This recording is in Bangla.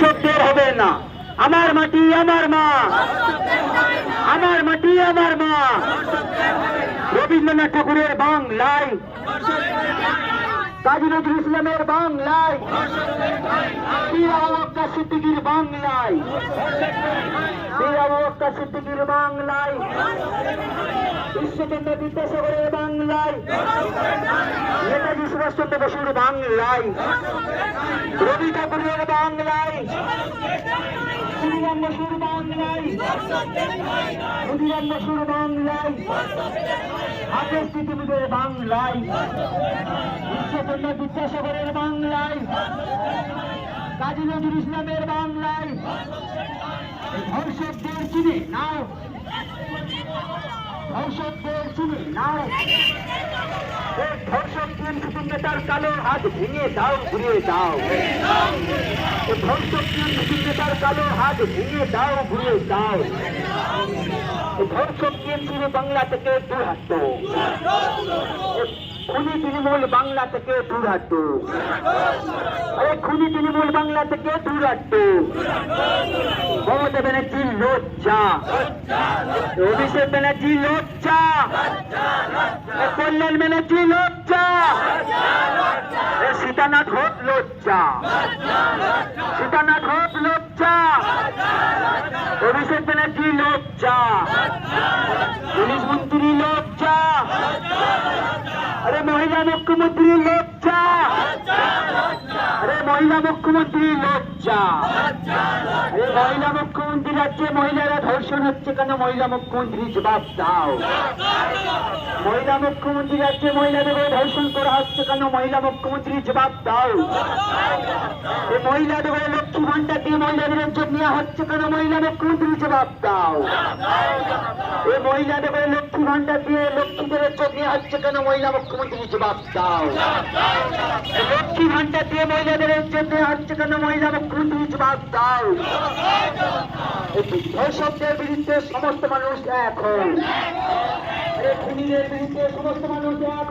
সত্যের হবে না। আমার মাটি আমার মা। আমার মাটি আমার মা। রবীন্দ্রনাথ ঠাকুরের বাংলায়। কাজী নজরুল ইসলামের বাংলায়। পীর আবু বক্কর সিদ্দিকীর বাংলায়। পীর আবু বক্কর বাংলায়। ঈশ্বরচন্দ্র বিদ্যাসাগরের বাংলায়। নেতাজি সুভাষচন্দ্র বসুর বাংলায়। রবি ঠাকুরের বাংলায়। শ্রীরাম বসুর বাংলায়। ক্ষুদিরাম বসুর বাংলায়। হাতের বাংলায়। ঈশ্বরচন্দ্র বিদ্যাসাগরের বাংলায়। কাজী নজরুল ইসলামের বাংলায়। ধর্ষকদের চিনে, নাও ধর্ষকদের চিনে নাও এই ধর্ষক তিন কালো দাও ঘুরিয়ে দাও কালো দাও ঘুরিয়ে দাও বাংলা থেকে দূর এই খুনি তৃণমূল বাংলা থেকে দূর আরে খুনি তৃণমূল বাংলা থেকে দূর হাঁটতো মমতা ব্যানার্জি লজ্জা। অভিষেক ব্যানার্জি লজ্জা। কল্যাণ ব্যানার্জি লজ্জা। সীতানাথ ঘোষ লজ্জা। সীতানাথ ঘোষ লজ্জা। অভিষেক ব্যানার্জি লজ্জা। পুলিশ মন্ত্রী লজ্জা। আরে মহিলা মুখ্যমন্ত্রী লজ্জা। আরে মহিলা মুখ্যমন্ত্রী লজ্জা। আরে মহিলা মুখ্যমন্ত্রী রাজ্যে মহিলারা ধর্ষণ হচ্ছে কেন? মহিলা মুখ্যমন্ত্রী জবাব দাও। মহিলা মুখ্যমন্ত্রী রাজ্যে মহিলাদের ধর্ষণ করা হচ্ছে কেন? মহিলা মুখ্যমন্ত্রী জবাব দাও। এই মহিলাদের লক্ষ্মী ভান্ডার দিয়ে মহিলাদের উদ্যোগ নেওয়া হচ্ছে কেন? মহিলা মুখ্যমন্ত্রী জবাব দাও। এই মহিলাদের লক্ষ্মী ভান্ডার দিয়ে লক্ষ্মীদের উদ্যোগ নেওয়া হচ্ছে কেন? মহিলা মুখ্যমন্ত্রী জবাব দাও। লক্ষ্মী ভান্ডার দিয়ে মহিলাদের জন্য কেন মহিলা মুখ্যমন্ত্রী জবাব দাও। ধর্ষকদের বিরুদ্ধে সমস্ত মানুষ এক খুনিদের বিরুদ্ধে সমস্ত মানুষ এক